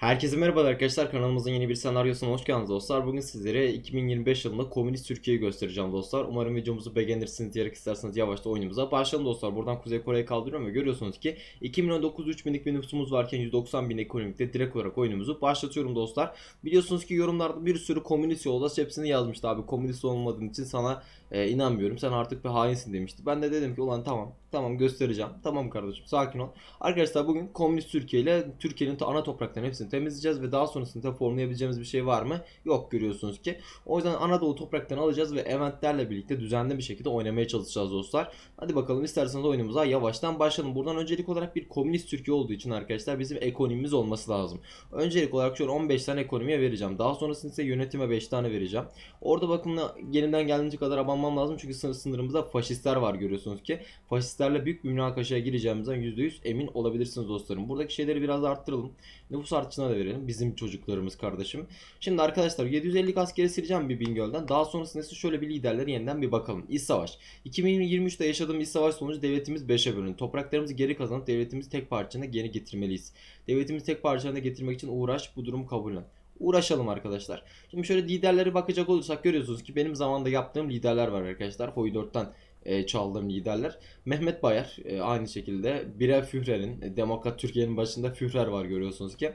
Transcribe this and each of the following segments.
Herkese merhaba arkadaşlar kanalımızın yeni bir senaryosuna hoş geldiniz dostlar. Bugün sizlere 2025 yılında komünist Türkiye'yi göstereceğim dostlar. Umarım videomuzu beğenirsiniz diyerek isterseniz yavaşta oyunumuza başlayalım dostlar. Buradan Kuzey Kore'yi kaldırıyorum ve görüyorsunuz ki 2 milyon 903 binlik bir nüfusumuz varken 190 bin ekonomikte direkt olarak oyunumuzu başlatıyorum dostlar. Biliyorsunuz ki yorumlarda bir sürü komünist yoldaş hepsini yazmıştı abi. Komünist olmadığın için sana e, inanmıyorum. Sen artık bir hainsin demişti. Ben de dedim ki ulan tamam tamam göstereceğim. Tamam kardeşim sakin ol. Arkadaşlar bugün komünist Türkiye ile Türkiye'nin ana topraklarının hepsini temizleyeceğiz ve daha sonrasında formlayabileceğimiz bir şey var mı? Yok görüyorsunuz ki. O yüzden Anadolu topraklarını alacağız ve eventlerle birlikte düzenli bir şekilde oynamaya çalışacağız dostlar. Hadi bakalım isterseniz oyunumuza yavaştan başlayalım. Buradan öncelik olarak bir komünist Türkiye olduğu için arkadaşlar bizim ekonomimiz olması lazım. Öncelik olarak şöyle 15 tane ekonomiye vereceğim. Daha sonrasında ise yönetime 5 tane vereceğim. Orada bakın elimden geldiğince kadar abanmam lazım çünkü sınır sınırımızda faşistler var görüyorsunuz ki. Faşistlerle büyük bir münakaşaya gireceğimizden %100 emin olabilirsiniz dostlarım. Buradaki şeyleri biraz arttıralım. Nüfus artışına da verelim. Bizim çocuklarımız kardeşim. Şimdi arkadaşlar 750 askeri sileceğim bir Bingöl'den. Daha sonrasında ise şöyle bir liderleri yeniden bir bakalım. İç savaş. 2023'te yaşadığım iç savaş sonucu devletimiz 5'e bölündü. Topraklarımızı geri kazanıp devletimizi tek parçasına geri getirmeliyiz. Devletimizi tek parçasına getirmek için uğraş bu durumu kabullen. Uğraşalım arkadaşlar. Şimdi şöyle liderlere bakacak olursak görüyorsunuz ki benim zamanda yaptığım liderler var arkadaşlar. Hoy 4'ten e, çaldığım liderler. Mehmet Bayar e, aynı şekilde Bire Führer'in e, Demokrat Türkiye'nin başında Führer var görüyorsunuz ki.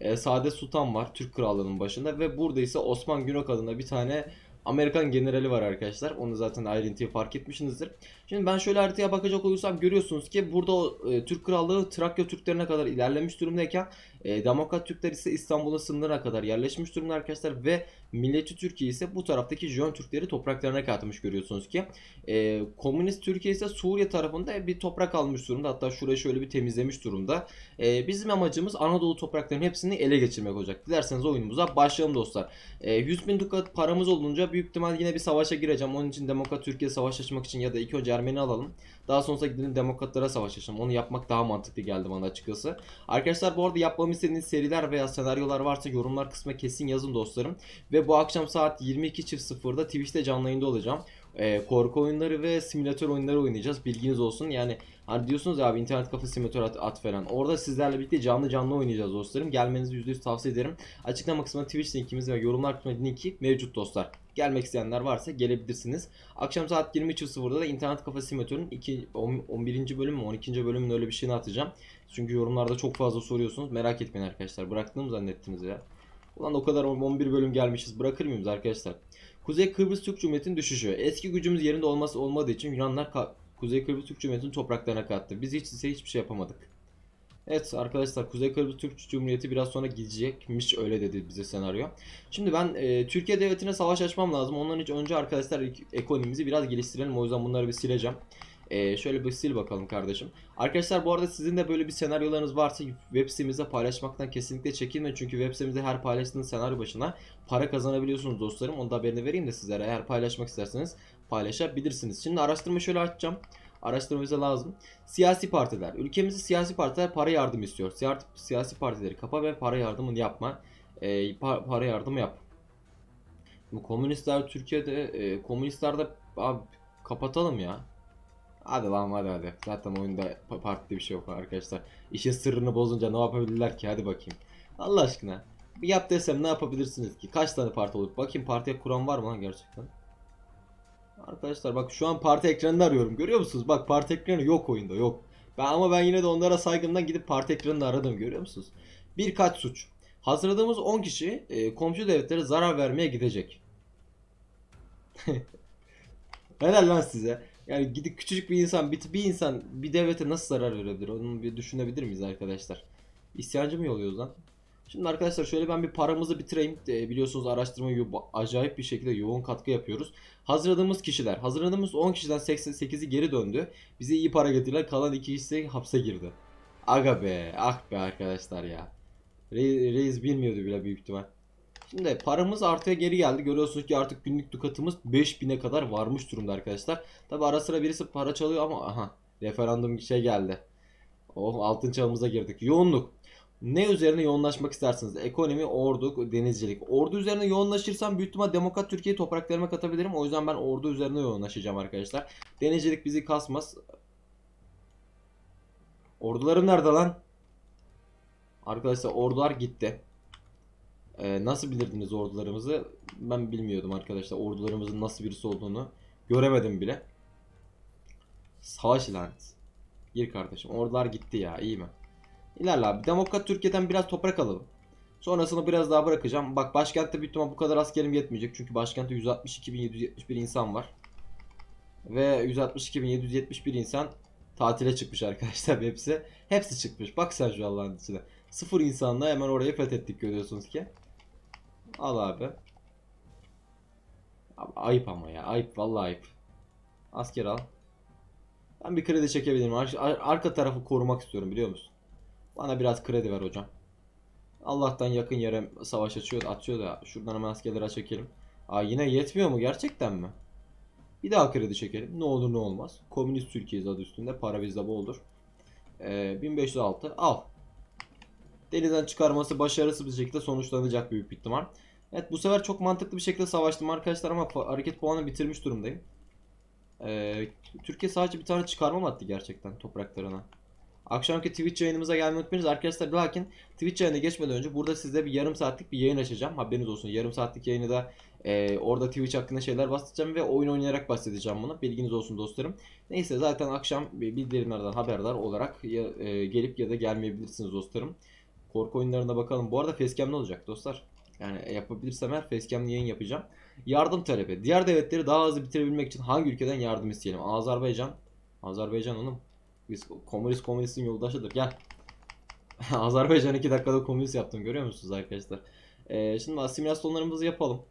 E, Saadet Sultan var Türk Krallığı'nın başında ve burada ise Osman Günok adında bir tane Amerikan generali var arkadaşlar. Onu zaten ayrıntıyı fark etmişsinizdir. Şimdi ben şöyle haritaya bakacak olursam görüyorsunuz ki burada e, Türk Krallığı Trakya Türklerine kadar ilerlemiş durumdayken e, Demokrat Türkler ise İstanbul'un sınırına kadar yerleşmiş durumda arkadaşlar ve Milliyetçi Türkiye ise bu taraftaki Jön Türkleri topraklarına katmış görüyorsunuz ki. E, Komünist Türkiye ise Suriye tarafında bir toprak almış durumda. Hatta şurayı şöyle bir temizlemiş durumda. E, bizim amacımız Anadolu topraklarının hepsini ele geçirmek olacak. Dilerseniz oyunumuza başlayalım dostlar. E, 100 bin dukat paramız olunca büyük ihtimal yine bir savaşa gireceğim. Onun için Demokrat Türkiye savaş açmak için ya da ilk önce Ermeni alalım. Daha sonrasında gidelim Demokratlara savaş açalım. Onu yapmak daha mantıklı geldi bana açıkçası. Arkadaşlar bu arada yapmamı istediğiniz seriler veya senaryolar varsa yorumlar kısmına kesin yazın dostlarım. Ve bu akşam saat 22.00'da Twitch'te canlı yayında olacağım. Ee, korku oyunları ve simülatör oyunları oynayacağız. Bilginiz olsun. Yani hani diyorsunuz ya abi internet kafe simülatör at, at falan. Orada sizlerle birlikte canlı canlı oynayacağız dostlarım. Gelmenizi %100 tavsiye ederim. Açıklama kısmına Twitch linkimiz ve yorumlar kısmına linki mevcut dostlar. Gelmek isteyenler varsa gelebilirsiniz. Akşam saat 23.00'da da internet kafe simülatörün 2, 11. bölüm mü 12. bölümün öyle bir şeyini atacağım. Çünkü yorumlarda çok fazla soruyorsunuz. Merak etmeyin arkadaşlar. Bıraktığımı zannettiniz ya. Ulan o kadar 11 bölüm gelmişiz. Bırakır mıyız arkadaşlar? Kuzey Kıbrıs Türk Cumhuriyeti'nin düşüşü. Eski gücümüz yerinde olması olmadığı için Yunanlar Kuzey Kıbrıs Türk Cumhuriyeti'nin topraklarına kattı. Biz hiç ise hiçbir şey yapamadık. Evet arkadaşlar Kuzey Kıbrıs Türk Cumhuriyeti biraz sonra gidecekmiş öyle dedi bize senaryo. Şimdi ben e, Türkiye Devleti'ne savaş açmam lazım. Ondan hiç önce arkadaşlar ek- ekonomimizi biraz geliştirelim. O yüzden bunları bir sileceğim. E, şöyle bir sil bakalım kardeşim. Arkadaşlar bu arada sizin de böyle bir senaryolarınız varsa web sitemizde paylaşmaktan kesinlikle çekinmeyin. Çünkü web sitemizde her paylaştığınız senaryo başına para kazanabiliyorsunuz dostlarım. Onu da haberini vereyim de sizlere. Eğer paylaşmak isterseniz paylaşabilirsiniz. Şimdi araştırma şöyle açacağım. Araştırma lazım. Siyasi partiler. Ülkemizde siyasi partiler para yardım istiyor. Siya- Siyasi partileri kapa ve para yardımını yapma. Pa- para yardımı yap. Bu komünistler Türkiye'de e, komünistlerde abi kapatalım ya. Hadi lan hadi hadi. Zaten oyunda pa- partide bir şey yok arkadaşlar. İşin sırrını bozunca ne yapabilirler ki? Hadi bakayım. Allah aşkına. Yap desem ne yapabilirsiniz ki? Kaç tane parti olur? Bakayım partiye kuran var mı lan gerçekten? Arkadaşlar bak şu an parti ekranını arıyorum. Görüyor musunuz? Bak parti ekranı yok oyunda yok. Ben ama ben yine de onlara saygımdan gidip parti ekranını aradım. Görüyor musunuz? Birkaç suç. Hazırladığımız 10 kişi e, komşu devletlere zarar vermeye gidecek. Helal lan size. Yani gidip küçücük bir insan, bir, bir insan bir devlete nasıl zarar verebilir? Onu bir düşünebilir miyiz arkadaşlar? İsyancı mı yolluyoruz lan? Şimdi arkadaşlar şöyle ben bir paramızı bitireyim. E, biliyorsunuz araştırma acayip bir şekilde yoğun katkı yapıyoruz. Hazırladığımız kişiler. Hazırladığımız 10 kişiden 88'i geri döndü. Bize iyi para getirdiler. Kalan 2 kişi hapse girdi. Aga be. Ah be arkadaşlar ya. Reis, reis bilmiyordu bile büyük ihtimal. Şimdi paramız artıya geri geldi. Görüyorsunuz ki artık günlük dukatımız 5000'e kadar varmış durumda arkadaşlar. Tabi ara sıra birisi para çalıyor ama aha referandum şey geldi. Oh altın çağımıza girdik. Yoğunluk. Ne üzerine yoğunlaşmak istersiniz? Ekonomi, ordu, denizcilik. Ordu üzerine yoğunlaşırsam büyük ihtimal Demokrat Türkiye'yi topraklarıma katabilirim. O yüzden ben ordu üzerine yoğunlaşacağım arkadaşlar. Denizcilik bizi kasmaz. Ordularım nerede lan? Arkadaşlar ordular gitti. Ee, nasıl bilirdiniz ordularımızı? Ben bilmiyordum arkadaşlar ordularımızın nasıl birisi olduğunu. Göremedim bile. Savaş ilan et. Gir kardeşim. Ordular gitti ya. iyi mi? İlerle abi. Demokrat Türkiye'den biraz toprak alalım. Sonrasını biraz daha bırakacağım. Bak başkentte büyük bu kadar askerim yetmeyecek. Çünkü başkentte 162.771 insan var. Ve 162.771 insan tatile çıkmış arkadaşlar hepsi. Hepsi çıkmış. Bak sen şu Allah'ın içine. Sıfır insanla hemen orayı fethettik görüyorsunuz ki. Al abi. Abi ayıp ama ya. Ayıp vallahi ayıp. Asker al. Ben bir kredi çekebilirim. Ar- arka tarafı korumak istiyorum biliyor musun? Bana biraz kredi ver hocam. Allah'tan yakın yere savaş açıyor, atıyor da şuradan hemen askerleri çekelim. Aa yine yetmiyor mu gerçekten mi? Bir daha kredi çekelim. Ne olur ne olmaz. Komünist Türkiye'yiz adı üstünde. Para bizde boldur. Ee, 1506 al. Denizden çıkarması başarısız bir şekilde sonuçlanacak büyük ihtimal. Evet bu sefer çok mantıklı bir şekilde savaştım arkadaşlar ama hareket puanı bitirmiş durumdayım. Ee, Türkiye sadece bir tane çıkarma attı gerçekten topraklarına? Akşamki Twitch yayınımıza gelmeyi unutmayınız arkadaşlar. Lakin Twitch yayına geçmeden önce burada size bir yarım saatlik bir yayın açacağım. Haberiniz olsun. Yarım saatlik yayını da e, orada Twitch hakkında şeyler bahsedeceğim ve oyun oynayarak bahsedeceğim bunu. Bilginiz olsun dostlarım. Neyse zaten akşam bildirimlerden haberdar olarak ya, e, gelip ya da gelmeyebilirsiniz dostlarım. Korku oyunlarına bakalım. Bu arada facecam ne olacak dostlar? Yani yapabilirsem eğer facecam yayın yapacağım. Yardım talebi. Diğer devletleri daha hızlı bitirebilmek için hangi ülkeden yardım isteyelim? Azerbaycan. Azerbaycan oğlum. Biz komünist komünistin yoldaşıdır. Gel. Azerbaycan 2 dakikada komünist yaptım görüyor musunuz arkadaşlar? Ee, şimdi asimilasyonlarımızı yapalım.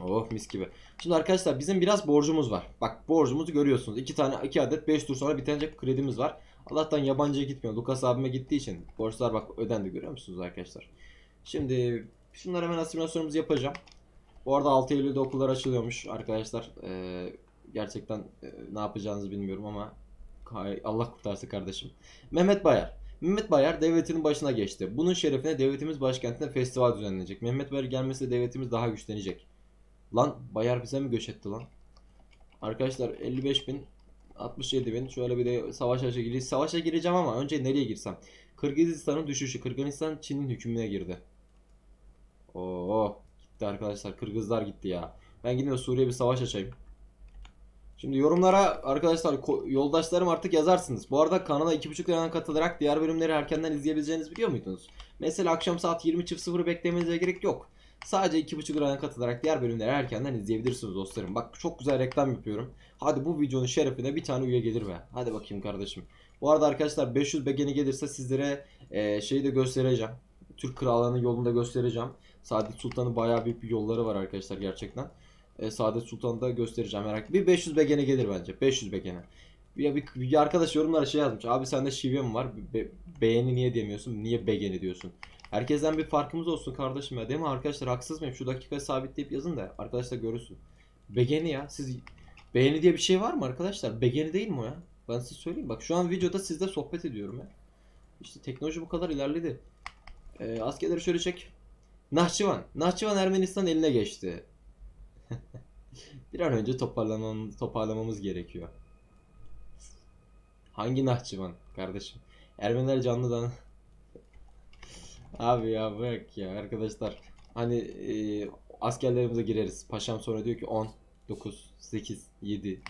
Oh mis gibi. Şimdi arkadaşlar bizim biraz borcumuz var. Bak borcumuzu görüyorsunuz. 2 tane 2 adet 5 tur sonra bitenecek kredimiz var. Allah'tan yabancıya gitmiyor. Lucas abime gittiği için borçlar bak ödendi görüyor musunuz arkadaşlar? Şimdi şunları hemen asimilasyonumuzu yapacağım. Bu arada 6 Eylül'de okullar açılıyormuş arkadaşlar. Ee, gerçekten e, ne yapacağınızı bilmiyorum ama Allah kurtarsın kardeşim. Mehmet Bayar. Mehmet Bayar devletinin başına geçti. Bunun şerefine devletimiz başkentinde festival düzenlenecek. Mehmet Bayar gelmesi devletimiz daha güçlenecek. Lan Bayar bize mi göç etti lan? Arkadaşlar 55 bin 67 bin şöyle bir de savaşa gireceğim. Savaşa gireceğim ama önce nereye girsem? Kırgızistan'ın düşüşü. Kırgızistan Çin'in hükmüne girdi. Oo gitti arkadaşlar. Kırgızlar gitti ya. Ben gidip Suriye bir savaş açayım. Şimdi yorumlara arkadaşlar yoldaşlarım artık yazarsınız. Bu arada kanala 2.5 liradan katılarak diğer bölümleri erkenden izleyebileceğinizi biliyor muydunuz? Mesela akşam saat 20.00 beklemenize gerek yok. Sadece 2.5 liradan katılarak diğer bölümleri erkenden izleyebilirsiniz dostlarım. Bak çok güzel reklam yapıyorum. Hadi bu videonun şerefine bir tane üye gelir be. Hadi bakayım kardeşim. Bu arada arkadaşlar 500 begeni gelirse sizlere e, şeyi de göstereceğim. Türk krallığının yolunu da göstereceğim. Saadet Sultan'ın bayağı büyük bir yolları var arkadaşlar gerçekten. E, Saadet Sultan'ı da göstereceğim merak Bir 500 begene gelir bence. 500 begene. Bir, bir, bir arkadaş yorumlara şey yazmış. Abi sende şive mi var? Be- beğeni niye demiyorsun? Niye begeni diyorsun? Herkesten bir farkımız olsun kardeşim ya. Değil mi arkadaşlar? Haksız mıyım? Şu dakika sabitleyip yazın da arkadaşlar görürsün. Begeni ya. Siz beğeni diye bir şey var mı arkadaşlar? Begeni değil mi o ya? Ben size söyleyeyim. Bak şu an videoda sizle sohbet ediyorum ya. İşte teknoloji bu kadar ilerledi. E, askerleri şöyle çek. Nahçıvan. Nahçıvan Ermenistan eline geçti. Bir an önce toparlamamız, toparlamamız gerekiyor. Hangi Nahçıvan kardeşim? Ermeniler canlıdan. Abi ya bırak ya arkadaşlar. Hani e, askerlerimize gireriz. Paşam sonra diyor ki 10, 9, 8, 7.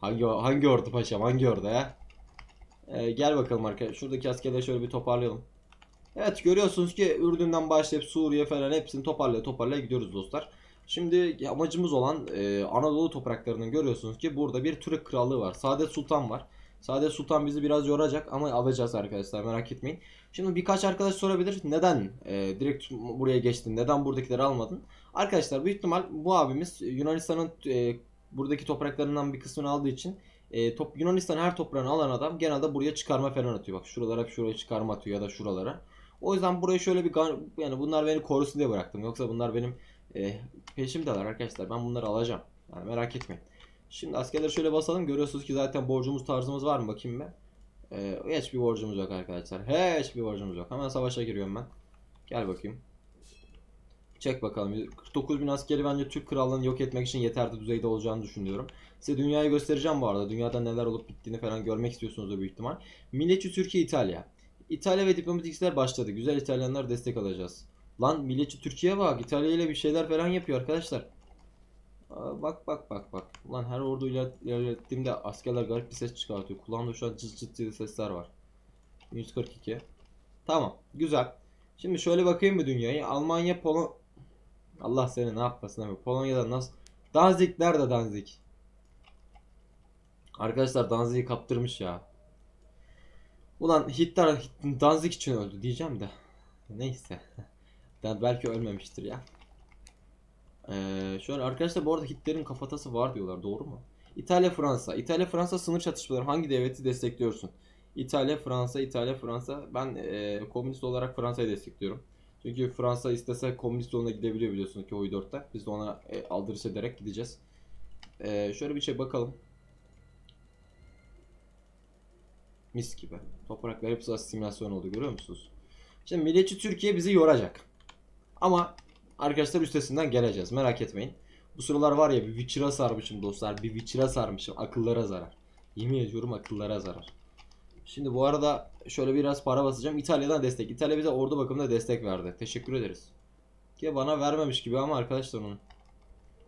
Hangi hangi ordu paşam? Hangi ordu ya? E, gel bakalım arkadaşlar. Şuradaki askerleri şöyle bir toparlayalım. Evet görüyorsunuz ki Ürdün'den başlayıp Suriye falan hepsini toparlaya toparlaya gidiyoruz dostlar. Şimdi amacımız olan e, Anadolu topraklarının görüyorsunuz ki burada bir Türk krallığı var. Saadet Sultan var. Saadet Sultan bizi biraz yoracak ama alacağız arkadaşlar merak etmeyin. Şimdi birkaç arkadaş sorabilir neden e, direkt buraya geçtin neden buradakileri almadın? Arkadaşlar büyük ihtimal bu abimiz Yunanistan'ın e, buradaki topraklarından bir kısmını aldığı için e, top, Yunanistan her toprağını alan adam genelde buraya çıkarma falan atıyor. Bak şuralara hep şuraya çıkarma atıyor ya da şuralara. O yüzden buraya şöyle bir yani bunlar beni korusun diye bıraktım. Yoksa bunlar benim e, peşimdeler arkadaşlar. Ben bunları alacağım. Yani merak etmeyin. Şimdi askerleri şöyle basalım. Görüyorsunuz ki zaten borcumuz tarzımız var mı? Bakayım ben. E, hiçbir borcumuz yok arkadaşlar. Hiçbir borcumuz yok. Hemen savaşa giriyorum ben. Gel bakayım. Çek bakalım. 49 bin askeri bence Türk krallığını yok etmek için yeterli düzeyde olacağını düşünüyorum. Size dünyayı göstereceğim bu arada. Dünyada neler olup bittiğini falan görmek istiyorsunuz da büyük ihtimal. Milliyetçi Türkiye İtalya. İtalya ve diplomatik ilişkiler başladı. Güzel İtalyanlar destek alacağız. Lan milliyetçi Türkiye bak. İtalya ile bir şeyler falan yapıyor arkadaşlar. Bak bak bak bak. Ulan her ordu iler- ilerlettiğimde askerler garip bir ses çıkartıyor. Kulağımda şu an cız cız diye sesler var. 142. Tamam. Güzel. Şimdi şöyle bakayım mı dünyayı? Almanya, Polon... Allah seni ne yapmasın abi. Polonya'da nasıl... Danzig nerede Danzig? Arkadaşlar Danzig'i kaptırmış ya. Ulan Hitler Hit- Danzig için öldü diyeceğim de. Neyse. Ben belki ölmemiştir ya. Ee, şöyle arkadaşlar bu arada Hitler'in kafatası var diyorlar. Doğru mu? İtalya Fransa. İtalya Fransa sınır çatışmaları hangi devleti destekliyorsun? İtalya Fransa İtalya Fransa. Ben e, komünist olarak Fransa'yı destekliyorum. Çünkü Fransa istese komünist yoluna gidebiliyor biliyorsunuz ki oyu 4'te. Biz de ona e, aldırış ederek gideceğiz. Ee, şöyle bir şey bakalım. Mis gibi. Topraklar hepsi asimilasyon oldu görüyor musunuz? Şimdi milliyetçi Türkiye bizi yoracak. Ama arkadaşlar üstesinden geleceğiz merak etmeyin. Bu sıralar var ya bir Witcher'a sarmışım dostlar. Bir Witcher'a sarmışım. Akıllara zarar. Yemin ediyorum akıllara zarar. Şimdi bu arada şöyle biraz para basacağım. İtalya'dan destek. İtalya bize ordu bakımında destek verdi. Teşekkür ederiz. Ki bana vermemiş gibi ama arkadaşlar onu.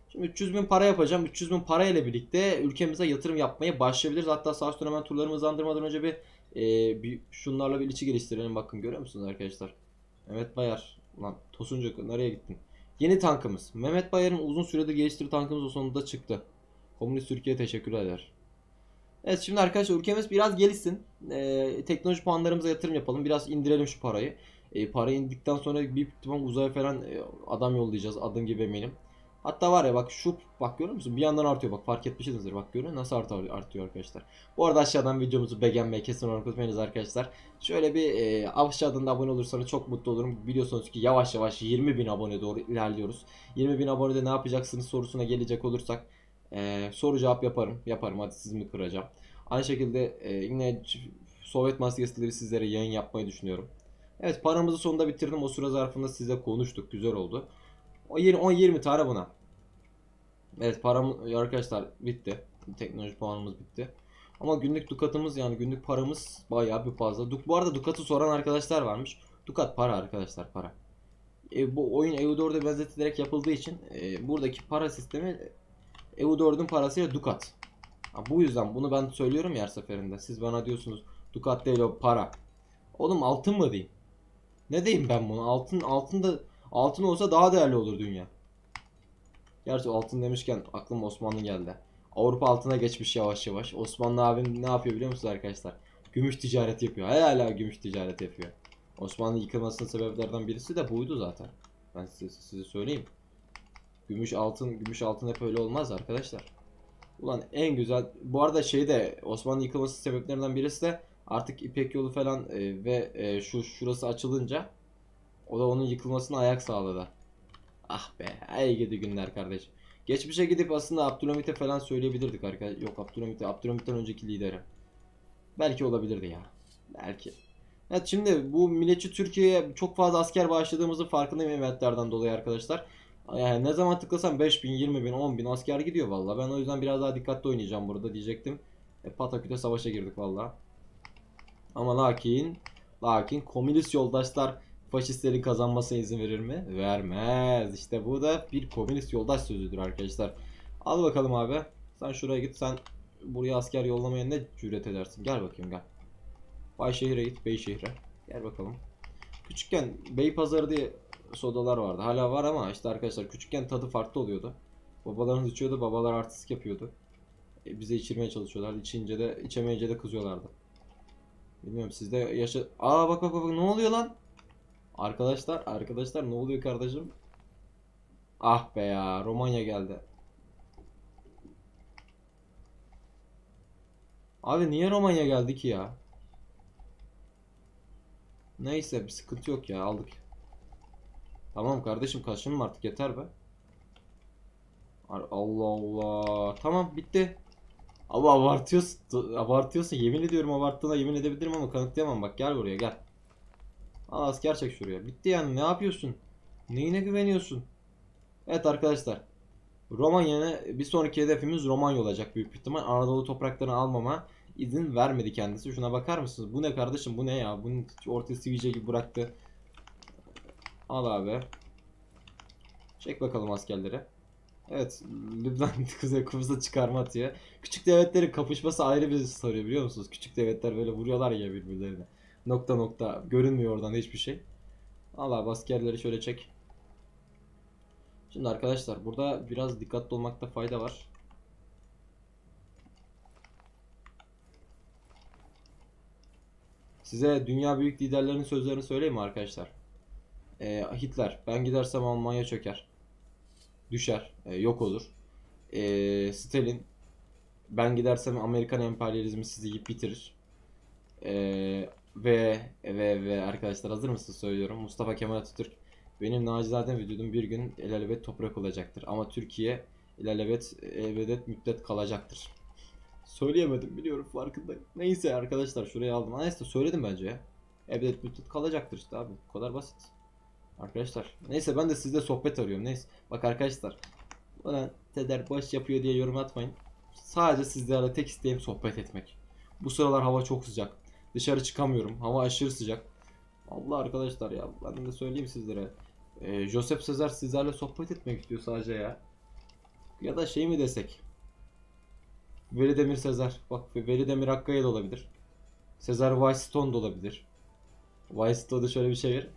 Şimdi 300 bin para yapacağım. 300 bin para ile birlikte ülkemize yatırım yapmaya başlayabiliriz. Hatta sağ üstten hemen turlarımı hızlandırmadan önce bir, e, bir şunlarla bir ilişki geliştirelim. Bakın görüyor musunuz arkadaşlar? Mehmet Bayar. Lan Tosuncuk nereye gittin? Yeni tankımız. Mehmet Bayar'ın uzun süredir geliştirdiği tankımız o sonunda çıktı. Komünist Türkiye teşekkür eder. Evet şimdi arkadaşlar ülkemiz biraz gelişsin. Ee, teknoloji puanlarımıza yatırım yapalım. Biraz indirelim şu parayı. Ee, parayı indikten sonra büyük ihtimal uzaya falan e, adam yollayacağız. Adım gibi eminim. Hatta var ya bak şu bak görüyor musun? Bir yandan artıyor bak fark etmişsinizdir. Bak görüyor nasıl artıyor, artıyor arkadaşlar. Bu arada aşağıdan videomuzu beğenmeyi kesin unutmayınız arkadaşlar. Şöyle bir e, aşağıdan da abone olursanız çok mutlu olurum. Biliyorsunuz ki yavaş yavaş 20 bin abone doğru ilerliyoruz. 20 bin abonede ne yapacaksınız sorusuna gelecek olursak e, soru cevap yaparım. Yaparım hadi siz mi kıracağım. Aynı şekilde e, yine Sovyet maskesileri sizlere yayın yapmayı düşünüyorum. Evet paramızı sonunda bitirdim. O süre zarfında sizle konuştuk. Güzel oldu. O 20 tane buna. Evet param arkadaşlar bitti. Teknoloji puanımız bitti. Ama günlük dukatımız yani günlük paramız bayağı bir fazla. Duk- Bu arada dukatı soran arkadaşlar varmış. Dukat para arkadaşlar para. E, bu oyun EU4'e benzetilerek yapıldığı için e, buradaki para sistemi EU4'ün parasıyla dukat. Ha, bu yüzden bunu ben söylüyorum her seferinde. Siz bana diyorsunuz dukat değil o para. Oğlum altın mı diyeyim? Ne diyeyim ben bunu? Altın altın da altın olsa daha değerli olur dünya. Gerçi altın demişken aklıma Osmanlı geldi. Avrupa altına geçmiş yavaş yavaş. Osmanlı abim ne yapıyor biliyor musunuz arkadaşlar? Gümüş ticaret yapıyor. Hala gümüş ticaret yapıyor. Osmanlı yıkılmasının sebeplerden birisi de buydu zaten. Ben size, size söyleyeyim. Gümüş altın, gümüş altın hep öyle olmaz arkadaşlar. Ulan en güzel bu arada şey de Osmanlı yıkılması sebeplerinden birisi de artık İpek yolu falan e, ve e, şu şurası açılınca o da onun yıkılmasına ayak sağladı. Ah be, ay gidi günler kardeşim. Geçmişe gidip aslında Abdülhamit'e falan söyleyebilirdik arkadaşlar. Yok Abdülhamit'e, Abdülhamit'ten önceki lideri. Belki olabilirdi ya. Belki. Evet şimdi bu milliyetçi Türkiye'ye çok fazla asker bağışladığımızın farkındayım eventlerden dolayı arkadaşlar. Yani ne zaman tıklasam 5000, 20000, 10000 asker gidiyor valla. Ben o yüzden biraz daha dikkatli oynayacağım burada diyecektim. E, pataküte savaşa girdik valla. Ama lakin lakin komünist yoldaşlar faşistlerin kazanmasına izin verir mi? Vermez. İşte bu da bir komünist yoldaş sözüdür arkadaşlar. Al bakalım abi. Sen şuraya git. Sen buraya asker yollamaya ne cüret edersin? Gel bakayım gel. Bayşehir'e git. Beyşehir'e. Gel bakalım. Küçükken Beypazarı diye sodalar vardı. Hala var ama işte arkadaşlar küçükken tadı farklı oluyordu. Babalarımız içiyordu. Babalar artistik yapıyordu. E, bize içirmeye çalışıyorlardı. İçince de içemeyince de kızıyorlardı. Bilmiyorum sizde yaşa... Aa bak bak bak ne oluyor lan? Arkadaşlar, arkadaşlar ne oluyor kardeşim? Ah be ya, Romanya geldi. Abi niye Romanya geldi ki ya? Neyse bir sıkıntı yok ya aldık. Tamam kardeşim kaçınma artık yeter be. Allah Allah. Tamam bitti. Ama abartıyorsun, abartıyorsun. Yemin ediyorum abarttığına yemin edebilirim ama kanıtlayamam. Bak gel buraya gel. Al asker çek şuraya. Bitti yani ne yapıyorsun? Neyine güveniyorsun? Evet arkadaşlar. Romanya'ya bir sonraki hedefimiz Romanya olacak büyük ihtimal. Anadolu topraklarını almama izin vermedi kendisi. Şuna bakar mısınız? Bu ne kardeşim? Bu ne ya? Bunun ortaya sivilce gibi bıraktı. Al abi. Çek bakalım askerleri. Evet, Lübnan Kuzey Kıbrıs'ta çıkarma atıyor. Küçük devletlerin kapışması ayrı bir soruyor biliyor musunuz? Küçük devletler böyle vuruyorlar ya birbirlerine. Nokta nokta görünmüyor oradan hiçbir şey. Al abi askerleri şöyle çek. Şimdi arkadaşlar burada biraz dikkatli olmakta fayda var. Size dünya büyük liderlerinin sözlerini söyleyeyim mi arkadaşlar? Ee, Hitler, ben gidersem Almanya çöker. Düşer, e, yok olur. Ee, Stalin, ben gidersem Amerikan emperyalizmi sizi yiyip bitirir. Ee, ve ve ve arkadaşlar hazır mısınız söylüyorum. Mustafa Kemal Atatürk benim nacizane vücudum bir gün ilelebet toprak olacaktır. Ama Türkiye ilelebet ebedet müddet kalacaktır. Söyleyemedim biliyorum farkındayım. Neyse arkadaşlar şuraya aldım. Neyse söyledim bence. Ebedet müddet kalacaktır işte abi. Bu kadar basit. Arkadaşlar. Neyse ben de sizle sohbet arıyorum. Neyse. Bak arkadaşlar. Bana Teder boş yapıyor diye yorum atmayın. Sadece sizlerle tek isteğim sohbet etmek. Bu sıralar hava çok sıcak. Dışarı çıkamıyorum. Hava aşırı sıcak. Allah arkadaşlar ya ben de söyleyeyim sizlere. Ee, Joseph Sezer sizlerle sohbet etmek istiyor sadece ya. Ya da şey mi desek? Veli Demir Sezer. Bak Veli Demir Hakkaya da olabilir. Sezer Weisstone da olabilir. Weisstone'da şöyle bir şey var.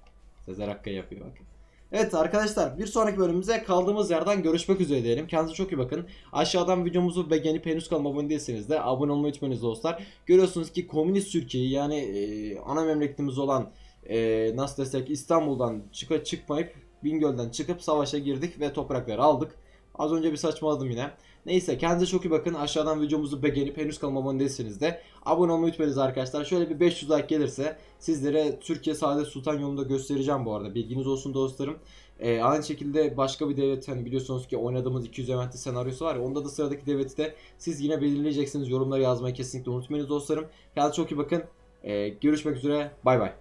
Sezer Hakkaya yapıyor bak. Evet arkadaşlar bir sonraki bölümümüze kaldığımız yerden görüşmek üzere diyelim. Kendinize çok iyi bakın. Aşağıdan videomuzu beğenip henüz kanalıma abone değilseniz de abone olmayı unutmayınız dostlar. Görüyorsunuz ki komünist Türkiye'yi yani e, ana memleketimiz olan e, nasıl desek İstanbul'dan çıka çıkmayıp Bingöl'den çıkıp savaşa girdik ve toprakları aldık. Az önce bir saçmaladım yine. Neyse kendinize çok iyi bakın. Aşağıdan videomuzu beğenip henüz kanalıma abone değilseniz de abone olmayı unutmayınız arkadaşlar. Şöyle bir 500 like gelirse sizlere Türkiye Saadet Sultan yolunda göstereceğim bu arada. Bilginiz olsun dostlarım. Ee, aynı şekilde başka bir devlet hani biliyorsunuz ki oynadığımız 200 eventli senaryosu var ya onda da sıradaki devleti de siz yine belirleyeceksiniz. Yorumları yazmayı kesinlikle unutmayınız dostlarım. Kendinize çok iyi bakın. Ee, görüşmek üzere. Bay bay.